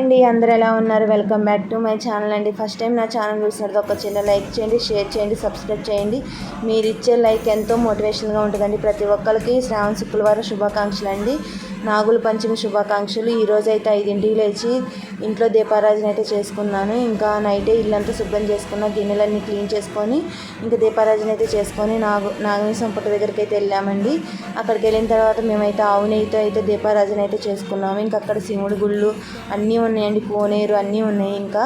అండి అందరు ఎలా ఉన్నారు? Welcome back to my channel అండి. ఫస్ట్ టైం నా ఛానల్ చూసినది ఒక చిన్న లైక్ చేయండి షేర్ చేయండి సబ్స్క్రైబ్ చేయండి. మీరు ఇచ్చే లైక్ ఎంతో మోటివేషన్గా ఉంటుందండి. ప్రతి ఒక్కరికి శ్రావణ శుక్రవారం శుభాకాంక్షలు అండి. నాగుల పంచమి శుభాకాంక్షలు. ఈరోజు అయితే ఐదింటికి లేచి ఇంట్లో దీపారాజన అయితే చేసుకున్నాను. ఇంకా నైటే ఇల్లంతా శుభ్రం చేసుకున్న గిన్నెలన్నీ క్లీన్ చేసుకొని ఇంకా దీపారాజన అయితే చేసుకొని నాగు నాగని సంపట దగ్గరికి అయితే వెళ్ళామండి. అక్కడికి వెళ్ళిన తర్వాత మేమైతే ఆవు నెయ్యితో అయితే దీపారాజన అయితే చేసుకున్నాము. ఇంకా అక్కడ శివుడి గుళ్ళు అన్నీ ఉన్నాయండి కోనేరు అన్నీ ఉన్నాయి ఇంకా.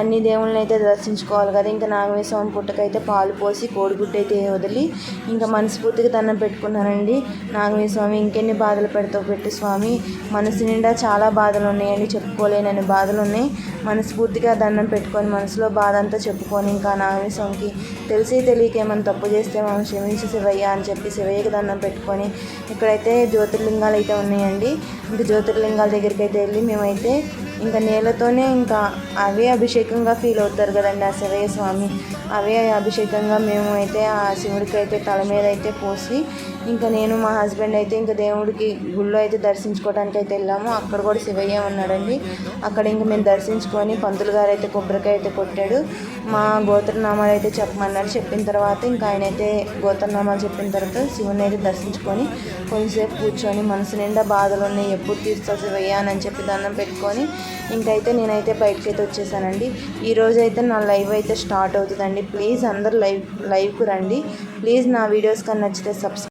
అన్ని దేవుళ్ళని అయితే దర్శించుకోవాలి కదా. ఇంకా నాగవేశ్వరం పుట్టకైతే పాలు పోసి కోడిగుడ్డ అయితే వదిలి ఇంకా మనస్ఫూర్తిగా దండం పెట్టుకున్నానండి. నాగమేశ్వమి ఇంకెన్ని బాధలు పెడతావు పెట్టి స్వామి. మనసు నిండా చాలా బాధలు ఉన్నాయండి చెప్పుకోలేనని బాధలు ఉన్నాయి. మనస్ఫూర్తిగా దండం పెట్టుకొని మనసులో బాధ అంతా చెప్పుకొని ఇంకా నాగమేశ్వరంకి తెలిసి తెలియక ఏమైనా తప్పు చేస్తే మనం క్షమించి శివయ్య అని చెప్పి శివయ్యకి దండం పెట్టుకొని ఇక్కడైతే జ్యోతిర్లింగాలు అయితే ఉన్నాయండి. ఇంకా జ్యోతిర్లింగాల దగ్గరికి అయితే వెళ్ళి మేమైతే ఇంకా నేలతోనే ఇంకా అవే అభిషేకంగా ఫీల్ అవుతారు కదండి ఆ శివయ్య స్వామి. అవే అభిషేకంగా మేము అయితే ఆ శివుడికి అయితే తల మీద అయితే పోసి ఇంకా నేను మా హస్బెండ్ అయితే ఇంకా దేవుడికి గుళ్ళో అయితే దర్శించుకోవడానికి అయితే వెళ్ళాము. అక్కడ కూడా శివయ్య ఉన్నాడండి. అక్కడ ఇంకా మేము దర్శించుకొని పంతులు గారు అయితే కొబ్బరికాయ అయితే కొట్టాడు. మా గోత్రనామాలు అయితే చెప్పమన్నారు. చెప్పిన తర్వాత ఇంకా ఆయన అయితే గోత్రనామాలు చెప్పిన తర్వాత శివుని అయితే దర్శించుకొని కొంచెంసేపు కూర్చొని మనసు నిండా బాధలు ఉన్నాయి ఎప్పుడు తీరుస్తా శివయ్య అని చెప్పి దండం పెట్టుకొని ఇంకైతే నేనైతే బయటకి అయితే వచ్చేసానండి. ఈరోజు అయితే నా లైవ్ అయితే స్టార్ట్ అవుతుందండి. ప్లీజ్ అందరు లైవ్ లైవ్కు రండి. ప్లీజ్ నా వీడియోస్ కానీ నచ్చితే సబ్స్క్రైబ్